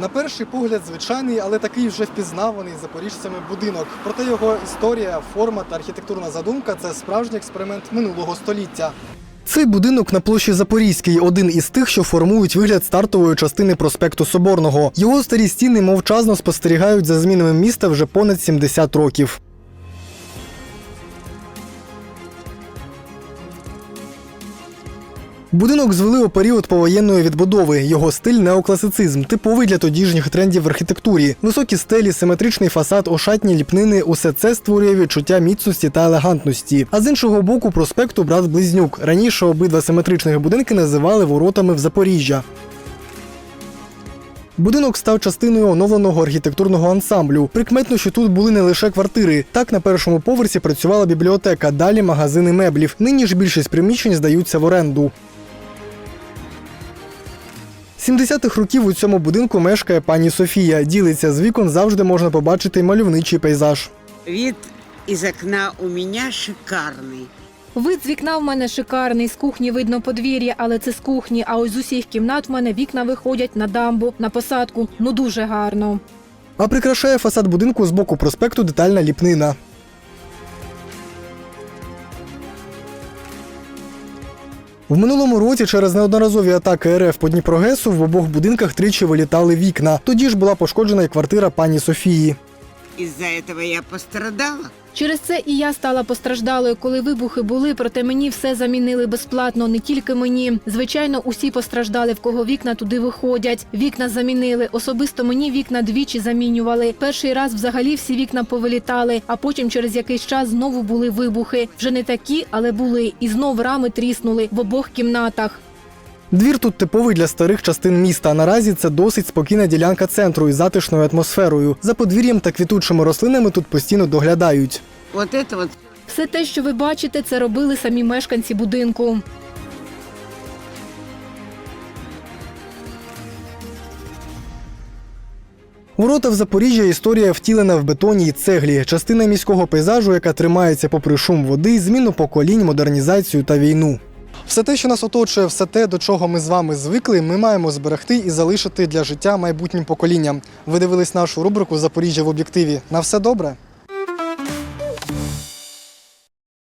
На перший погляд, звичайний, але такий вже впізнаваний запоріжцями будинок. Проте його історія, форма та архітектурна задумка це справжній експеримент минулого століття. Цей будинок на площі Запорізькій один із тих, що формують вигляд стартової частини проспекту Соборного. Його старі стіни мовчазно спостерігають за змінами міста вже понад 70 років. Будинок звели у період повоєнної відбудови. Його стиль неокласицизм, типовий для тодішніх трендів в архітектурі. Високі стелі, симетричний фасад, ошатні ліпнини усе це створює відчуття міцності та елегантності. А з іншого боку, проспекту брат Близнюк. Раніше обидва симетричних будинки називали воротами в Запоріжжя. Будинок став частиною оновленого архітектурного ансамблю. Прикметно, що тут були не лише квартири. Так на першому поверсі працювала бібліотека, далі магазини меблів. Нині ж більшість приміщень здаються в оренду. 70-х років у цьому будинку мешкає пані Софія. Ділиться з вікон завжди можна побачити мальовничий пейзаж. Вид из окна у меня шикарный. Вид з вікна в мене шикарний, з кухні видно подвір'я, але це з кухні. А ось з усіх кімнат в мене вікна виходять на дамбу, на посадку. Ну дуже гарно. А прикрашає фасад будинку з боку проспекту детальна ліпнина. В минулому році через неодноразові атаки РФ по Дніпрогесу в обох будинках тричі вилітали вікна. Тоді ж була пошкоджена і квартира пані Софії. Из-за этого я пострадала. Через це і я стала постраждалою, коли вибухи були, проте мені все замінили безплатно, не тільки мені. Звичайно, усі постраждали, в кого вікна туди виходять. Вікна замінили. Особисто мені вікна двічі замінювали. Перший раз взагалі всі вікна повилітали, а потім через якийсь час знову були вибухи. Вже не такі, але були. І знов рами тріснули в обох кімнатах. Двір тут типовий для старих частин міста. Наразі це досить спокійна ділянка центру із затишною атмосферою. За подвір'ям та квітучими рослинами тут постійно доглядають. Вот это вот Все те, що ви бачите, це робили самі мешканці будинку. Ворота в Запоріжжя історія втілена в бетоні і цеглі, частина міського пейзажу, яка тримається попри шум води, зміну поколінь, модернізацію та війну. Все те, що нас оточує, все те, до чого ми з вами звикли, ми маємо зберегти і залишити для життя майбутнім поколінням. Ви дивились нашу рубрику Запоріжжя в об'єктиві. На все добре.